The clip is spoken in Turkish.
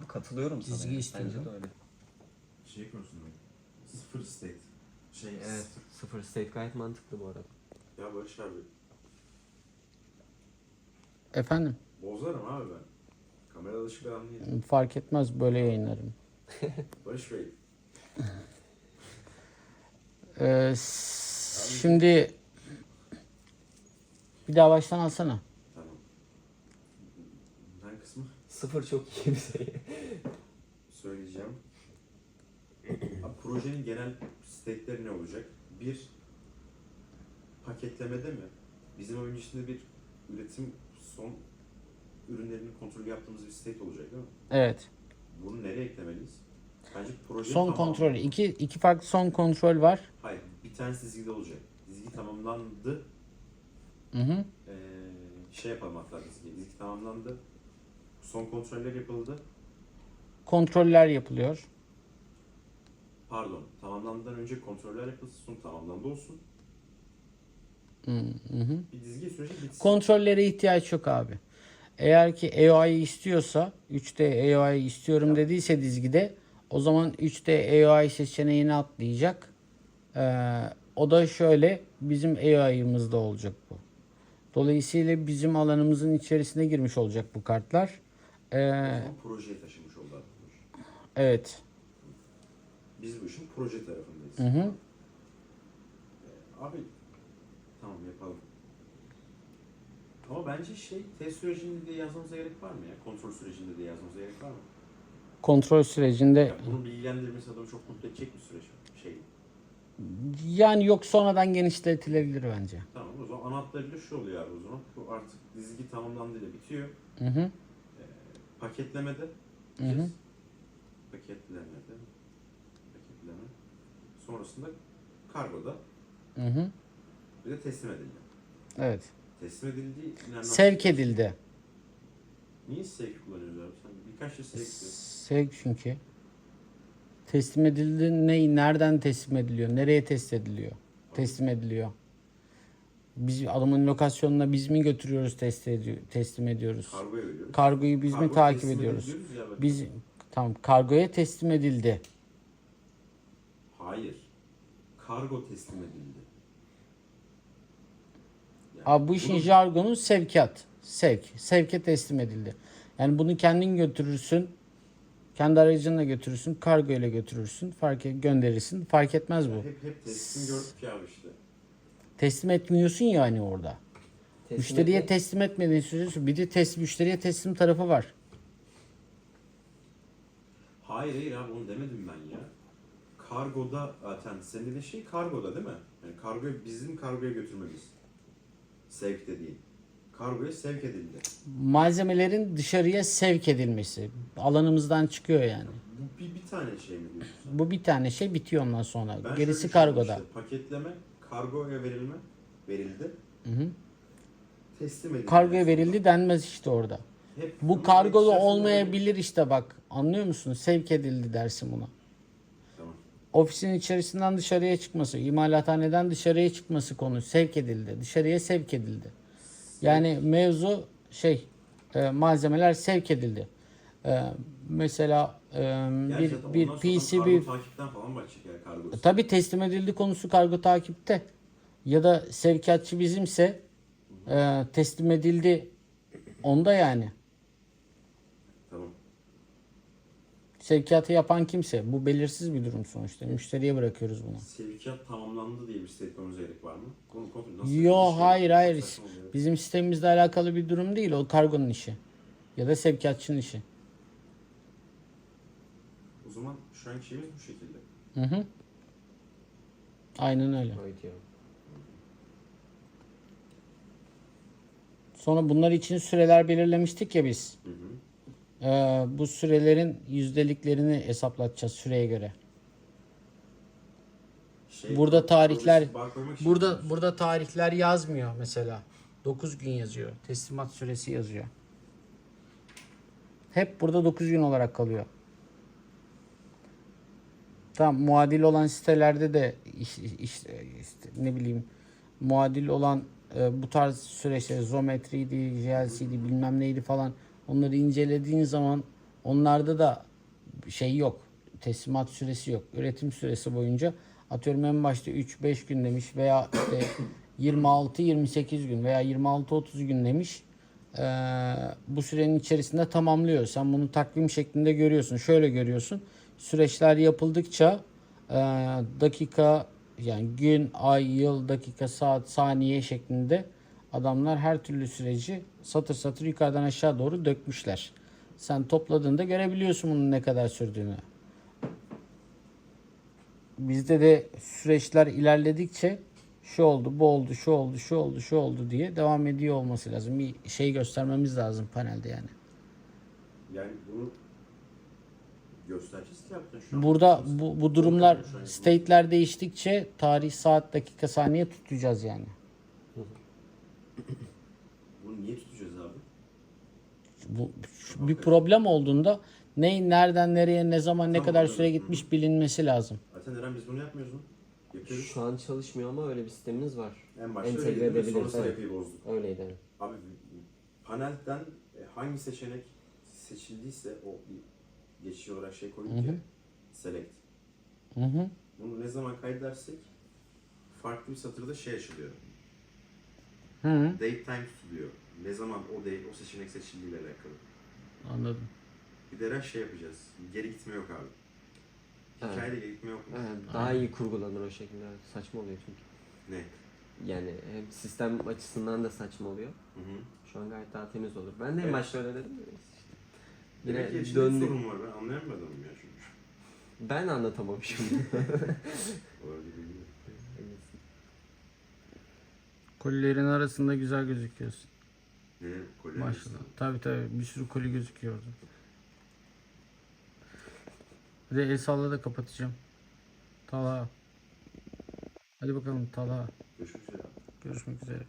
Abi katılıyorum sana. Yani. istiyorum. Bence de öyle. Şey konusunda? Sıfır state. Şey Evet. Sıfır state gayet mantıklı bu arada. Ya Barış abi. Efendim Bozarım abi ben. Kamera alışık adam değilim. fark etmez böyle yayınlarım. Barış Bey. Ee, şimdi bir daha baştan alsana. Tamam. Ben kısmı Sıfır çok iyi bir şey. söyleyeceğim. Abi, projenin genel state'leri ne olacak? Bir, paketlemede mi? Bizim oyun içinde bir üretim son ürünlerinin kontrolü yaptığımız bir state olacak değil mi? Evet. Bunu nereye eklemeliyiz? Bence proje Son kontrol. iki, iki farklı son kontrol var. Hayır, bir tanesi dizgide olacak. Dizgi tamamlandı. Hı hı. Ee, şey yapalım hatta dizgi. Dizgi tamamlandı. Son kontroller yapıldı. Kontroller yapılıyor. Pardon, tamamlandığından önce kontroller yapılsın, tamamlandı olsun. Hı hı. Bir dizgi süreci bitsin. Kontrollere ihtiyaç yok abi. Eğer ki EOI istiyorsa 3D EOI istiyorum dediyse dizgide o zaman 3D EOI seçeneğini atlayacak. Ee, o da şöyle bizim EOI'mızda olacak bu. Dolayısıyla bizim alanımızın içerisine girmiş olacak bu kartlar. Ee, projeye taşımış oldu evet. Biz bu işin proje tarafındayız. Hı hı. Ee, abi, tamam yapalım. Ama bence şey, test sürecinde de yazmamıza gerek var mı ya? Kontrol sürecinde de yazmamıza gerek var mı? Kontrol sürecinde Ya bunun bilgilendirmesi adamı çok mutlu edecek bir süreç. Şey, yani yok sonradan genişletilebilir bence. tamam o zaman ana hatlarıyla şu oluyor abi o zaman. Bu artık dizgi tamamlandığıyla bitiyor. Hı hı. Paketlemede Hı. Paketlemede paketleme. Sonrasında kargoda Hı hı. bir de teslim edildi. Evet. Teslim edildiği nereden- Sevk edildi. Niye sevk kullanıyoruz abi? Sen birkaç şey sevk. Sevk çünkü. Teslim edildi ne nereden teslim ediliyor? Nereye teslim ediliyor? Teslim ediliyor. Biz adamın lokasyonuna biz mi götürüyoruz teslim, ediyor, teslim ediyoruz? Kargoya veriyoruz. Kargoyu biz mi takip teslim ediyoruz? ya. Biz tamam kargoya teslim edildi. Hayır. Kargo teslim edildi. Yani Abi bu işin bunun- jargonu sevkiyat. Sevk. Sevke teslim edildi. Yani bunu kendin götürürsün. Kendi aracınla götürürsün. Kargo ile götürürsün. Fark et, gönderirsin. Fark etmez bu. hep hep teslim gördük ya abi işte. Teslim etmiyorsun yani orada. Teslim Müşteriye etme- teslim etmediğin sürece bir de teslim, müşteriye teslim tarafı var. Hayır hayır abi onu demedim ben ya. Kargoda zaten senin dediğin şey kargoda değil mi? Yani kargoyu bizim kargoya götürmemiz. Sevkte değil. Kargoya sevk edildi. Malzemelerin dışarıya sevk edilmesi. Alanımızdan çıkıyor yani. Bu bir, bir tane şey mi diyorsun? Bu bir tane şey bitiyor ondan sonra. Ben Gerisi kargoda. işte, paketleme, kargoya verilme, verildi. Hı hı. Teslim edildi. Kargoya verildi denmez işte orada. Hep Bu içerisinde- olmayabilir işte bak. Anlıyor musun? Sevk edildi dersin buna. Tamam. Ofisin içerisinden dışarıya çıkması, imalathaneden dışarıya çıkması konu sevk edildi. Dışarıya sevk edildi. Yani mevzu şey e, malzemeler sevk edildi. E, mesela e, bir zaten bir ondan sonra PCB kargo takipten falan bakacak yani kargosu. tabi teslim edildi konusu kargo takipte ya da sevkiyatçı bizimse e, teslim edildi onda yani. Tamam. Sevkiyatı yapan kimse. Bu belirsiz bir durum sonuçta. Müşteriye bırakıyoruz bunu. Sevkiyat tamamlandı diye bir statement'ımıza gerek var mı? Bunu kontrol nasıl? Yo bir şey? hayır hayır. Saçma oluyor. Bizim sistemimizle alakalı bir durum değil. O kargonun işi. Ya da sevkiyatçının işi. O zaman şu anki şeyimiz bu şekilde. Hı hı. Aynen öyle. Evet ya. Sonra bunlar için süreler belirlemiştik ya biz. Hı hı. Ee, bu sürelerin yüzdeliklerini hesaplatacağız süreye göre. Şey, Burada tarihler- Burada burada tarihler yazmıyor mesela. 9 gün yazıyor. Teslimat süresi yazıyor. Hep burada 9 gün olarak kalıyor. Tamam muadil olan sitelerde de iş, iş- işte ne bileyim muadil olan e, bu tarz süreçler zometriydi, GLC'di bilmem neydi falan onları incelediğin zaman Onlarda da şey yok. Teslimat süresi yok. Üretim süresi boyunca atıyorum en başta 3-5 gün demiş veya işte 26-28 gün veya 26-30 gün demiş. Ee, bu sürenin içerisinde tamamlıyor. Sen bunu takvim şeklinde görüyorsun. Şöyle görüyorsun. Süreçler yapıldıkça e, dakika yani gün, ay, yıl, dakika, saat, saniye şeklinde adamlar her türlü süreci satır satır yukarıdan aşağı doğru dökmüşler. Sen topladığında görebiliyorsun bunun ne kadar sürdüğünü. Bizde de süreçler ilerledikçe şu oldu, bu oldu, şu oldu, şu oldu, şu oldu diye devam ediyor olması lazım. Bir şey göstermemiz lazım panelde yani. Yani bunu göstereceğiz ki yaptın şu an. Burada bu, bu durumlar state'ler değiştikçe tarih, saat, dakika, saniye tutacağız yani. Bunu niye tutacağız abi? Bu şu- bir problem olduğunda ne nereden nereye ne zaman ne kadar anladım. süre gitmiş bilinmesi lazım. Zaten Eren biz bunu yapmıyoruz mu? Yapıyoruz. Şu an çalışmıyor ama öyle bir sistemimiz var. En başta Entegre öyle dedim ve edebiliriz, sonrasında evet. bozduk. Öyleydi. evet. Abi panelden e, hangi seçenek seçildiyse o bir geçici olarak şey koyunca select. Hı hı. Bunu ne zaman kaydedersek farklı bir satırda şey açılıyor. Hı hı. Date time tutuluyor. Ne zaman o date, o seçenek seçildiğiyle alakalı. Anladım. Bir de Eren şey yapacağız. Geri gitme yok abi. Evet. Hikayede geri gitme yok. Evet, daha iyi kurgulanır o şekilde. Saçma oluyor çünkü. Ne? Yani hem sistem açısından da saçma oluyor. Hı hı. Şu an gayet daha temiz olur. Ben de en Evet. başta öyle dedim. İşte. Demek ki Yine döndük. sorun var. Ben anlayamadım ya çünkü. Ben anlatamamışım. Olabilir. Kolilerin arasında güzel gözüküyorsun. Ne? Kolye Maşallah. Tabi tabi bir sürü koli gözüküyordu. Bir de el salla da kapatacağım. Talha. Hadi bakalım Talha. Görüşmek üzere. Görüşmek üzere.